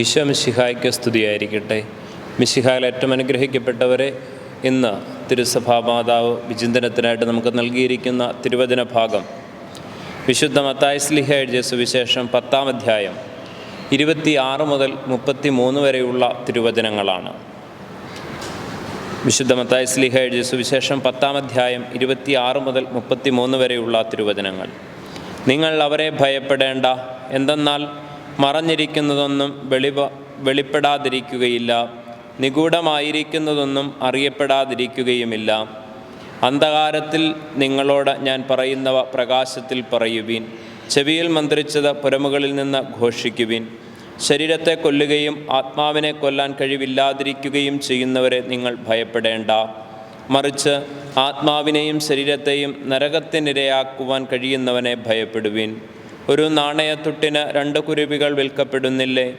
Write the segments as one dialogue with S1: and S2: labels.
S1: ഈശോ മിശിഹായ്ക്ക് സ്തുതിയായിരിക്കട്ടെ. മിശിഹായിൽ ഏറ്റവും അനുഗ്രഹിക്കപ്പെട്ടവരെ ഇന്ന് തിരുസഭാ മാതാവ് വിചിന്തനത്തിനായിട്ട് നമുക്ക് നൽകിയിരിക്കുന്ന തിരുവചന ഭാഗം. വിശുദ്ധ മത്തായി സ്ലിഹ എഴുതിയ സുവിശേഷം പത്താം അധ്യായം ഇരുപത്തി ആറ് മുതൽ മുപ്പത്തി മൂന്ന് വരെയുള്ള തിരുവചനങ്ങളാണ്. വിശുദ്ധ മത്തായി സ്ലിഹ എഴുതിയ സുവിശേഷം പത്താം അധ്യായം ഇരുപത്തി ആറ് മുതൽ മുപ്പത്തി മൂന്ന് വരെയുള്ള തിരുവചനങ്ങൾ. നിങ്ങൾ അവരെ ഭയപ്പെടേണ്ട. എന്തെന്നാൽ മറഞ്ഞിരിക്കുന്നതൊന്നും വെളിവ വെളിപ്പെടാതിരിക്കുകയില്ല. നിഗൂഢമായിരിക്കുന്നതൊന്നും അറിയപ്പെടാതിരിക്കുകയുമില്ല. അന്ധകാരത്തിൽ നിങ്ങളോട് ഞാൻ പറയുന്നവ പ്രകാശത്തിൽ പറയുവീൻ. ചെവിയിൽ മന്ത്രിച്ചത് പുരമുകളിൽ നിന്ന് ഘോഷിക്കുവിൻ. ശരീരത്തെ കൊല്ലുകയും ആത്മാവിനെ കൊല്ലാൻ കഴിവില്ലാതിരിക്കുകയും ചെയ്യുന്നവരെ നിങ്ങൾ ഭയപ്പെടേണ്ട. മറിച്ച് ആത്മാവിനെയും ശരീരത്തെയും നരകത്തിനിരയാക്കുവാൻ കഴിയുന്നവനെ ഭയപ്പെടുവിൻ. ഒരു നാണയത്തുട്ടിന് രണ്ട് കുരുവികൾ വിൽക്കപ്പെടുന്നില്ലേ?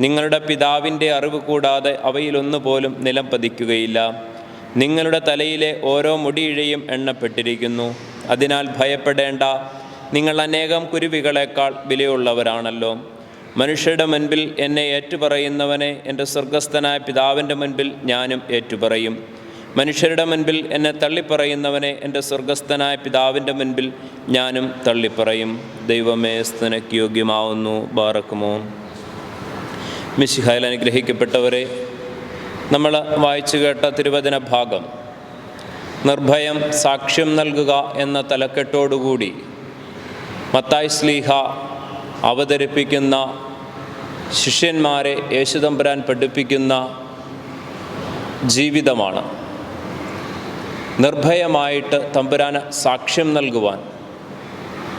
S1: നിങ്ങളുടെ പിതാവിന്റെ അറിവ് കൂടാതെ അവയിലൊന്നുപോലും നിലം പതിക്കുകയില്ല. നിങ്ങളുടെ തലയിലെ ഓരോ മുടിയിഴയും എണ്ണപ്പെട്ടിരിക്കുന്നു. അതിനാൽ ഭയപ്പെടേണ്ട. നിങ്ങൾ അനേകം കുരുവികളെക്കാൾ വിലയുള്ളവരാണല്ലോ. മനുഷ്യരുടെ മുൻപിൽ എന്നെ ഏറ്റുപറയുന്നവനെ എന്റെ സ്വർഗസ്ഥനായ പിതാവിന്റെ മുൻപിൽ ഞാനും ഏറ്റുപറയും. മനുഷ്യരുടെ മുൻപിൽ എന്നെ തള്ളിപ്പറയുന്നവനെ എന്റെ സ്വർഗസ്ഥനായ പിതാവിന്റെ മുൻപിൽ ഞാനും തള്ളിപ്പറയും. ദൈവമേ സ്തനക്ക് യോഗ്യമാവുന്നു. ബാറക്കുമോ. മിശിഹായിൽ അനുഗ്രഹിക്കപ്പെട്ടവരെ നമ്മൾ വായിച്ചു കേട്ട തിരുവചന ഭാഗം നിർഭയം സാക്ഷ്യം നൽകുക എന്ന തലക്കെട്ടോടുകൂടി മത്തായ് സ്ലീഹ അവതരിപ്പിക്കുന്ന ശിഷ്യന്മാരെ യേശുദമ്പുരാൻ പഠിപ്പിക്കുന്ന ജീവിതമാണ്. നിർഭയമായിട്ട് തമ്പുരാന് സാക്ഷ്യം നൽകുവാൻ.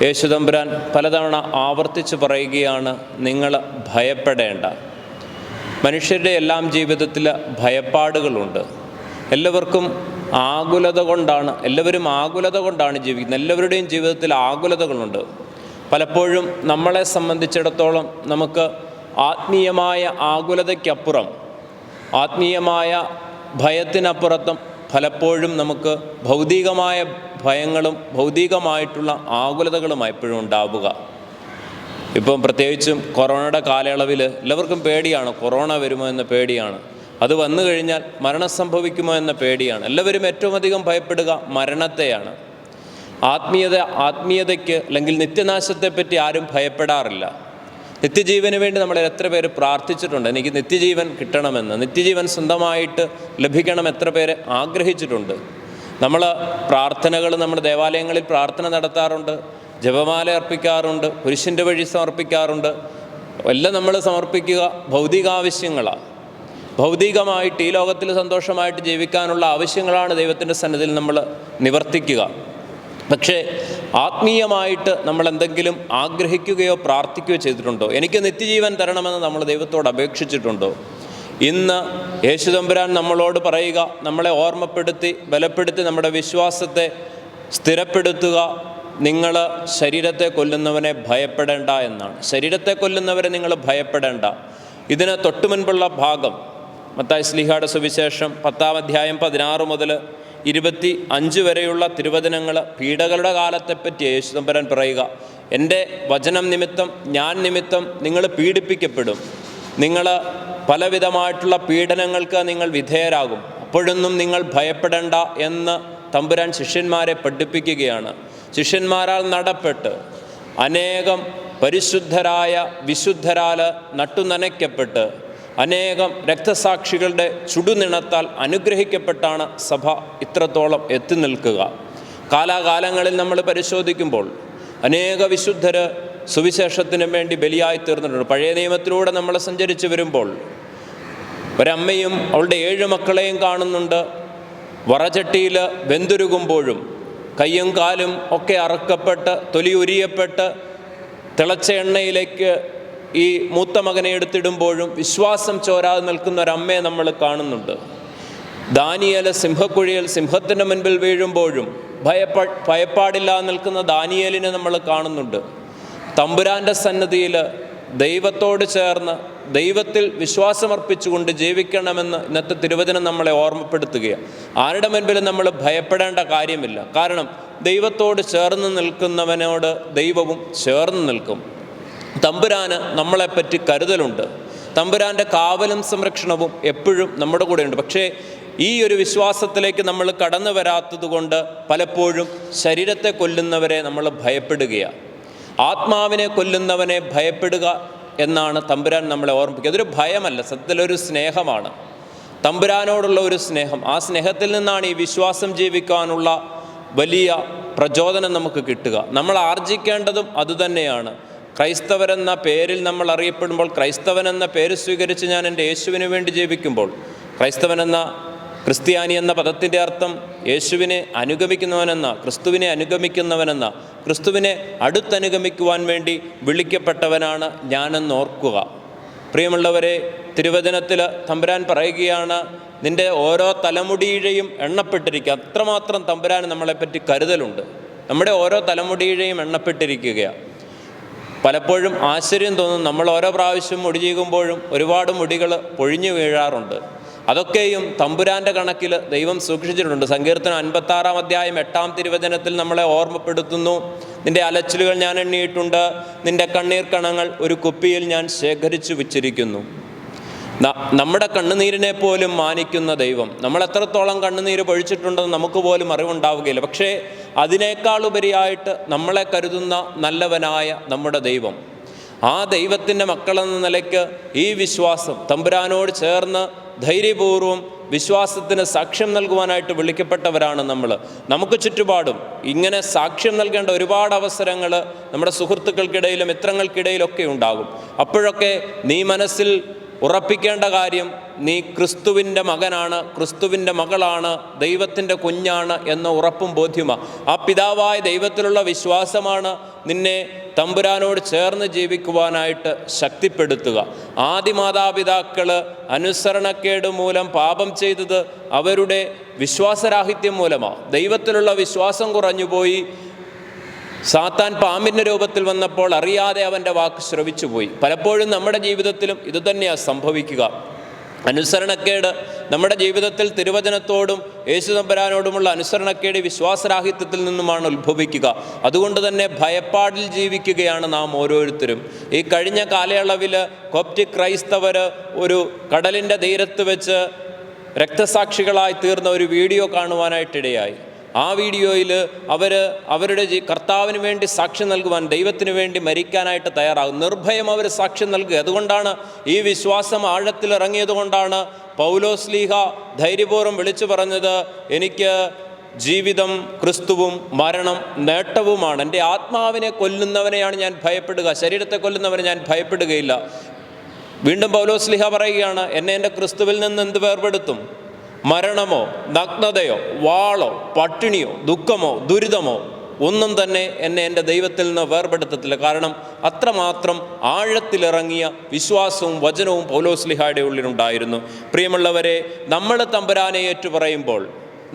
S1: യേശുദമ്പുരാൻ പലതവണ ആവർത്തിച്ച് പറയുകയാണ് നിങ്ങൾ ഭയപ്പെടേണ്ട. മനുഷ്യരുടെ എല്ലാം ജീവിതത്തിൽ ഭയപ്പാടുകളുണ്ട്. എല്ലാവർക്കും ആകുലത കൊണ്ടാണ് എല്ലാവരും ആകുലത കൊണ്ടാണ് ജീവിക്കുന്നത്. എല്ലാവരുടെയും ജീവിതത്തിൽ ആകുലതകളുണ്ട്. പലപ്പോഴും നമ്മളെ സംബന്ധിച്ചിടത്തോളം നമുക്ക് ആത്മീയമായ ആകുലതയ്ക്കപ്പുറം ആത്മീയമായ ഭയത്തിനപ്പുറത്തും പലപ്പോഴും നമുക്ക് ഭൗതികമായ ഭയങ്ങളും ഭൗതികമായിട്ടുള്ള ആകുലതകളും എപ്പോഴും ഉണ്ടാവുക. ഇപ്പം പ്രത്യേകിച്ചും കൊറോണയുടെ കാലയളവിൽ എല്ലാവർക്കും പേടിയാണ് കൊറോണ വരുമോ എന്ന പേടിയാണ്. അത് വന്നു കഴിഞ്ഞാൽ മരണം സംഭവിക്കുമോ എന്ന പേടിയാണ്. എല്ലാവരും ഏറ്റവും അധികം ഭയപ്പെടുക മരണത്തെയാണ്. ആത്മീയത ആത്മീയതയ്ക്ക് അല്ലെങ്കിൽ നിത്യനാശത്തെപ്പറ്റി ആരും ഭയപ്പെടാറില്ല. നിത്യജീവന് വേണ്ടി നമ്മൾ എത്ര പേര് പ്രാർത്ഥിച്ചിട്ടുണ്ട്? എനിക്ക് നിത്യജീവൻ കിട്ടണമെന്ന് നിത്യജീവൻ സ്വന്തമായിട്ട് ലഭിക്കണം എത്ര പേര് ആഗ്രഹിച്ചിട്ടുണ്ട്? നമ്മൾ പ്രാർത്ഥനകൾ നമ്മുടെ ദേവാലയങ്ങളിൽ പ്രാർത്ഥന നടത്താറുണ്ട് ജപമാല അർപ്പിക്കാറുണ്ട് പുരുഷന്റെ വഴി സമർപ്പിക്കാറുണ്ട്. എല്ലാം നമ്മൾ സമർപ്പിക്കുക ഭൗതികാവശ്യങ്ങളാണ് ഭൗതികമായിട്ട് ഈ ലോകത്തിൽ സന്തോഷമായിട്ട് ജീവിക്കാനുള്ള ആവശ്യങ്ങളാണ് ദൈവത്തിന്റെ സന്നിധിയിൽ നമ്മൾ നിവർത്തിക്കുക. പക്ഷേ ആത്മീയമായിട്ട് നമ്മൾ എന്തെങ്കിലും ആഗ്രഹിക്കുകയോ പ്രാർത്ഥിക്കുകയോ ചെയ്തിട്ടുണ്ടോ? എനിക്ക് നിത്യജീവൻ തരണമെന്ന് നമ്മൾ ദൈവത്തോട് അപേക്ഷിച്ചിട്ടുണ്ടോ? ഇന്ന് യേശുദമ്പുരാൻ നമ്മളോട് പറയുക നമ്മളെ ഓർമ്മപ്പെടുത്തി ബലപ്പെടുത്തി നമ്മുടെ വിശ്വാസത്തെ സ്ഥിരപ്പെടുത്തുക. നിങ്ങൾ ശരീരത്തെ കൊല്ലുന്നവനെ ഭയപ്പെടേണ്ട എന്നാണ്. ശരീരത്തെ കൊല്ലുന്നവരെ നിങ്ങൾ ഭയപ്പെടേണ്ട. ഇതിന് തൊട്ടുമുൻപുള്ള ഭാഗം മത്തായി സ്ലിഹയുടെ സുവിശേഷം പത്താം അധ്യായം പതിനാറ് മുതൽ ഇരുപത്തി അഞ്ച് വരെയുള്ള തിരുവചനങ്ങൾ പീഡകളുടെ കാലത്തെപ്പറ്റി യേശുദമ്പരൻ പറയുക. എന്റെ വചനം നിമിത്തം ഞാൻ നിമിത്തം നിങ്ങൾ പീഡിപ്പിക്കപ്പെടും. നിങ്ങൾ പലവിധമായിട്ടുള്ള പീഡനങ്ങൾക്ക് നിങ്ങൾ വിധേയരാകും. അപ്പോഴൊന്നും നിങ്ങൾ ഭയപ്പെടേണ്ട എന്ന് തമ്പുരാൻ ശിഷ്യന്മാരെ പഠിപ്പിക്കുകയാണ്. ശിഷ്യന്മാരാൽ നടപ്പെട്ട് അനേകം പരിശുദ്ധരായ വിശുദ്ധരാൽ നട്ടുനനയ്ക്കപ്പെട്ട് അനേകം രക്തസാക്ഷികളുടെ ചുടുനിണത്താൽ അനുഗ്രഹിക്കപ്പെട്ടാണ് സഭ ഇത്രത്തോളം എത്തി നിൽക്കുക. കാലാകാലങ്ങളിൽ നമ്മൾ പരിശോധിക്കുമ്പോൾ അനേക വിശുദ്ധർ സുവിശേഷത്തിന് വേണ്ടി ബലിയായി തീർന്നിട്ടുണ്ട്. പഴയ നിയമത്തിലൂടെ നമ്മൾ സഞ്ചരിച്ചു വരുമ്പോൾ ഒരമ്മയും അവളുടെ ഏഴ് മക്കളെയും കാണുന്നുണ്ട്. വറചട്ടിയിൽ വെന്തുരുകുമ്പോഴും കയ്യും കാലും ഒക്കെ അറക്കപ്പെട്ട് തൊലി ഉരിയപ്പെട്ട് തിളച്ച എണ്ണയിലേക്ക് ഈ മൂത്ത മകനെ എടുത്തിടുമ്പോഴും വിശ്വാസം ചോരാതെ നിൽക്കുന്ന ഒരമ്മയെ നമ്മൾ കാണുന്നുണ്ട്. ദാനിയല സിംഹക്കുഴിയിൽ സിംഹത്തിന്റെ മുൻപിൽ വീഴുമ്പോഴും ഭയപ്പ ഭയപ്പാടില്ലാതെ നിൽക്കുന്ന ദാനിയേലിനെ നമ്മൾ കാണുന്നുണ്ട്. തമ്പുരാന്റെ സന്നദ്ധിയിൽ ദൈവത്തോട് ചേർന്ന് ദൈവത്തിൽ വിശ്വാസമർപ്പിച്ചുകൊണ്ട് ജീവിക്കണമെന്ന് ഇന്നത്തെ തിരുവചനം നമ്മളെ ഓർമ്മപ്പെടുത്തുകയാണ്. ആരുടെ മുൻപിലും നമ്മൾ ഭയപ്പെടേണ്ട കാര്യമില്ല. കാരണം ദൈവത്തോട് ചേർന്ന് നിൽക്കുന്നവനോട് ദൈവവും ചേർന്ന് നിൽക്കും. തമ്പുരാന് നമ്മളെപ്പറ്റി കരുതലുണ്ട്. തമ്പുരാന്റെ കാവലും സംരക്ഷണവും എപ്പോഴും നമ്മുടെ കൂടെയുണ്ട്. പക്ഷേ ഈ ഒരു വിശ്വാസത്തിലേക്ക് നമ്മൾ കടന്നു വരാത്തതുകൊണ്ട് പലപ്പോഴും ശരീരത്തെ കൊല്ലുന്നവരെ നമ്മൾ ഭയപ്പെടുകയാണ് ആത്മാവിനെ കൊല്ലുന്നവനെ ഭയപ്പെടുക എന്നാണ് തമ്പുരാൻ നമ്മളെ ഓർമ്മിപ്പിക്കുക. അതൊരു ഭയമല്ല സത്യത്തിലൊരു സ്നേഹമാണ്. തമ്പുരാനോടുള്ള ഒരു സ്നേഹം. ആ സ്നേഹത്തിൽ നിന്നാണ് ഈ വിശ്വാസം ജീവിക്കാനുള്ള വലിയ പ്രചോദനം നമുക്ക് കിട്ടുക. നമ്മൾ ആർജിക്കേണ്ടതും അതുതന്നെയാണ് ക്രൈസ്തവരെന്ന പേരിൽ നമ്മൾ അറിയപ്പെടുമ്പോൾ ക്രൈസ്തവൻ എന്ന പേര് സ്വീകരിച്ച് ഞാൻ എന്റെ യേശുവിന് വേണ്ടി ജീവിക്കുമ്പോൾ ക്രൈസ്തവൻ എന്ന ക്രിസ്ത്യാനി എന്ന പദത്തിന്റെ അർത്ഥം യേശുവിനെ അനുഗമിക്കുന്നവനെന്ന ക്രിസ്തുവിനെ അനുഗമിക്കുന്നവനെന്ന ക്രിസ്തുവിനെ അടുത്തനുഗമിക്കുവാൻ വേണ്ടി വിളിക്കപ്പെട്ടവനാണ് ഞാനെന്ന് ഓർക്കുക. പ്രിയമുള്ളവരെ തിരുവചനത്തിൽ തമ്പുരാൻ പറയുകയാണ് നിന്റെ ഓരോ തലമുടിയിഴയും എണ്ണപ്പെട്ടിരിക്കുക അത്രമാത്രം തമ്പുരാൻ നമ്മളെപ്പറ്റി കരുതലുണ്ട്. നമ്മുടെ ഓരോ തലമുടിയിഴയും എണ്ണപ്പെട്ടിരിക്കുകയാണ് പലപ്പോഴും ആശ്ചര്യം തോന്നും. നമ്മൾ ഓരോ പ്രാവശ്യം മുടി ചീകുമ്പോഴും ഒരുപാട് മുടികൾ പൊഴിഞ്ഞു വീഴാറുണ്ട്. അതൊക്കെയും തമ്പുരാന്റെ കണക്കിൽ ദൈവം സൂക്ഷിച്ചിട്ടുണ്ട്. സങ്കീർത്തനം അൻപത്താറാം അധ്യായം എട്ടാം തിരുവചനത്തിൽ നമ്മളെ ഓർമ്മപ്പെടുത്തുന്നു. നിന്റെ അലച്ചിലുകൾ ഞാൻ എണ്ണിയിട്ടുണ്ട്. നിന്റെ കണ്ണീർ കണങ്ങൾ ഒരു കുപ്പിയിൽ ഞാൻ ശേഖരിച്ചു വച്ചിരിക്കുന്നു. നമ്മുടെ കണ്ണുനീരിനെ പോലും മാനിക്കുന്ന ദൈവം. നമ്മൾ എത്രത്തോളം കണ്ണുനീര് പൊഴിച്ചിട്ടുണ്ടെന്ന് നമുക്ക് പോലും അറിവുണ്ടാവുകയില്ല. പക്ഷേ അതിനേക്കാൾ ഉപരിയായിട്ട് നമ്മളെ കരുതുന്ന നല്ലവനായ നമ്മുടെ ദൈവം. ആ ദൈവത്തിന്റെ മക്കളെന്ന നിലയ്ക്ക് ഈ വിശ്വാസം തമ്പുരാനോട് ചേർന്ന് ധൈര്യപൂർവം വിശ്വാസത്തിന് സാക്ഷ്യം നൽകുവാനായിട്ട് വിളിക്കപ്പെട്ടവരാണ് നമ്മൾ. നമുക്ക് ചുറ്റുപാടും ഇങ്ങനെ സാക്ഷ്യം നൽകേണ്ട ഒരുപാട് അവസരങ്ങൾ നമ്മുടെ സുഹൃത്തുക്കൾക്കിടയിലും മിത്രങ്ങൾക്കിടയിലൊക്കെ ഉണ്ടാകും. അപ്പോഴൊക്കെ നീ മനസ്സിൽ ഉറപ്പിക്കേണ്ട കാര്യം നീ ക്രിസ്തുവിന്റെ മകനാണ് ക്രിസ്തുവിന്റെ മകളാണ് ദൈവത്തിന്റെ കുഞ്ഞാണ് എന്ന ഉറപ്പും ബോധ്യമാണ് ആ പിതാവായ ദൈവത്തിലുള്ള വിശ്വാസമാണ് നിന്നെ തമ്പുരാനോട് ചേർന്ന് ജീവിക്കുവാനായിട്ട് ശക്തിപ്പെടുത്തുക. ആദ്യ മാതാപിതാക്കൾ അനുസരണക്കേട് മൂലം പാപം ചെയ്തത് അവരുടെ വിശ്വാസരാഹിത്യം മൂലമാണ് ദൈവത്തിലുള്ള വിശ്വാസം കുറഞ്ഞുപോയി സാത്താൻ പാമ്പിന്റെ രൂപത്തിൽ വന്നപ്പോൾ അറിയാതെ അവന്റെ വാക്ക് ശ്രവിച്ചു പോയി പലപ്പോഴും നമ്മുടെ ജീവിതത്തിലും ഇതുതന്നെയാണ് സംഭവിക്കുക. അനുസരണക്കേട് നമ്മുടെ ജീവിതത്തിൽ തിരുവചനത്തോടും യേശു നമ്പരാനോടുമുള്ള അനുസരണക്കേട് വിശ്വാസരാഹിത്യത്തിൽ നിന്നുമാണ് ഉത്ഭവിക്കുക. അതുകൊണ്ട് തന്നെ ഭയപ്പാടിൽ ജീവിക്കുകയാണ് നാം ഓരോരുത്തരും. ഈ കഴിഞ്ഞ കാലയളവിൽ കോപ്റ്റിക് ക്രൈസ്തവർ ഒരു കടലിന്റെ തീരത്ത് വെച്ച് രക്തസാക്ഷികളായി തീർന്ന ഒരു വീഡിയോ കാണുവാനായിട്ടിടയായി. ആ വീഡിയോയിൽ അവർ അവരുടെ കർത്താവിന് വേണ്ടി സാക്ഷ്യം നൽകുവാൻ ദൈവത്തിന് വേണ്ടി മരിക്കാനായിട്ട് തയ്യാറാകും. നിർഭയം അവർ സാക്ഷ്യം നൽകുക. അതുകൊണ്ടാണ് ഈ വിശ്വാസം ആഴത്തിലിറങ്ങിയത് കൊണ്ടാണ് പൗലോസ്ലീഹ ധൈര്യപൂർവം വിളിച്ചു പറഞ്ഞത് എനിക്ക് ജീവിതം ക്രിസ്തുവും മരണം നേട്ടവുമാണ്. എന്റെ ആത്മാവിനെ കൊല്ലുന്നവനെയാണ് ഞാൻ ഭയപ്പെടുക. ശരീരത്തെ കൊല്ലുന്നവനെ ഞാൻ ഭയപ്പെടുകയില്ല. വീണ്ടും പൗലോസ്ലിഹ പറയുകയാണ് എന്നെ എന്റെ ക്രിസ്തുവിൽ നിന്ന് എന്ത് വേർപെടുത്തും? മരണമോ നഗ്നതയോ വാളോ പട്ടിണിയോ ദുഃഖമോ ദുരിതമോ ഒന്നും തന്നെ എന്നെ എന്റെ ദൈവത്തിൽ നിന്ന് വേർപെടുത്തത്തില്ല. കാരണം അത്രമാത്രം ആഴത്തിലിറങ്ങിയ വിശ്വാസവും വചനവും പൗലോസ്ലിഹായുടെ ഉള്ളിലുണ്ടായിരുന്നു. പ്രിയമുള്ളവരെ നമ്മൾ തമ്പുരാനെ ഏറ്റുപറയുമ്പോൾ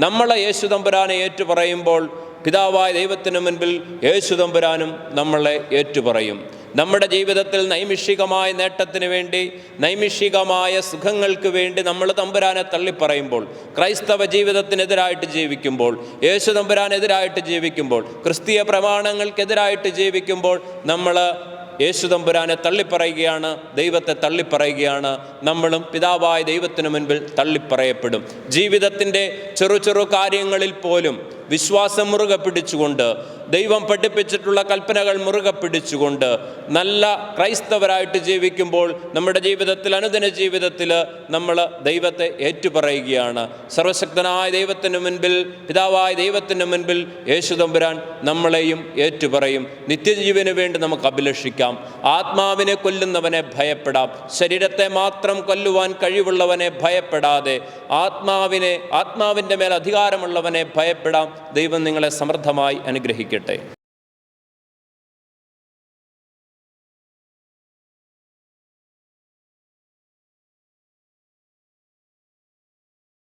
S1: നമ്മളെ യേശു തമ്പുരാനെ ഏറ്റുപറയുമ്പോൾ പിതാവായ ദൈവത്തിന് മുൻപിൽ യേശു തമ്പുരാനും നമ്മളെ ഏറ്റുപറയും നമ്മുടെ ജീവിതത്തിൽ നൈമിഷികമായ നേട്ടത്തിന് വേണ്ടി നൈമിഷികമായ സുഖങ്ങൾക്ക് വേണ്ടി നമ്മൾ തമ്പുരാനെ തള്ളിപ്പറയുമ്പോൾ ക്രൈസ്തവ ജീവിതത്തിനെതിരായിട്ട് ജീവിക്കുമ്പോൾ യേശു തമ്പുരാനെതിരായിട്ട് ജീവിക്കുമ്പോൾ ക്രിസ്തീയ പ്രമാണങ്ങൾക്കെതിരായിട്ട് ജീവിക്കുമ്പോൾ നമ്മൾ യേശു തമ്പുരാനെ തള്ളിപ്പറയുകയാണ് ദൈവത്തെ തള്ളിപ്പറയുകയാണ് നമ്മളും പിതാവായ ദൈവത്തിനു മുൻപിൽ തള്ളിപ്പറയപ്പെടും. ജീവിതത്തിന്റെ ചെറു ചെറു കാര്യങ്ങളിൽ പോലും വിശ്വാസം മുറുകെ പിടിച്ചുകൊണ്ട് ദൈവം പഠിപ്പിച്ചിട്ടുള്ള കൽപ്പനകൾ മുറുകെ പിടിച്ചുകൊണ്ട് നല്ല ക്രൈസ്തവരായിട്ട് ജീവിക്കുമ്പോൾ നമ്മുടെ ജീവിതത്തിൽ അനുദിന ജീവിതത്തിൽ നമ്മൾ ദൈവത്തെ ഏറ്റുപറയുകയാണ്. സർവശക്തനായ ദൈവത്തിന് മുൻപിൽ പിതാവായ ദൈവത്തിന് മുൻപിൽ യേശു തമ്പുരാൻ നമ്മളെയും ഏറ്റുപറയും. നിത്യജീവന് വേണ്ടി നമുക്ക് അഭിലഷിക്കാം. ആത്മാവിനെ കൊല്ലുന്നവനെ ഭയപ്പെടാം. ശരീരത്തെ മാത്രം കൊല്ലുവാൻ കഴിവുള്ളവനെ ഭയപ്പെടാതെ ആത്മാവിനെ ആത്മാവിന്റെ മേൽ അധികാരമുള്ളവനെ ഭയപ്പെടാം. ദൈവം നിങ്ങളെ സമൃദ്ധമായി അനുഗ്രഹിക്കട്ടെ.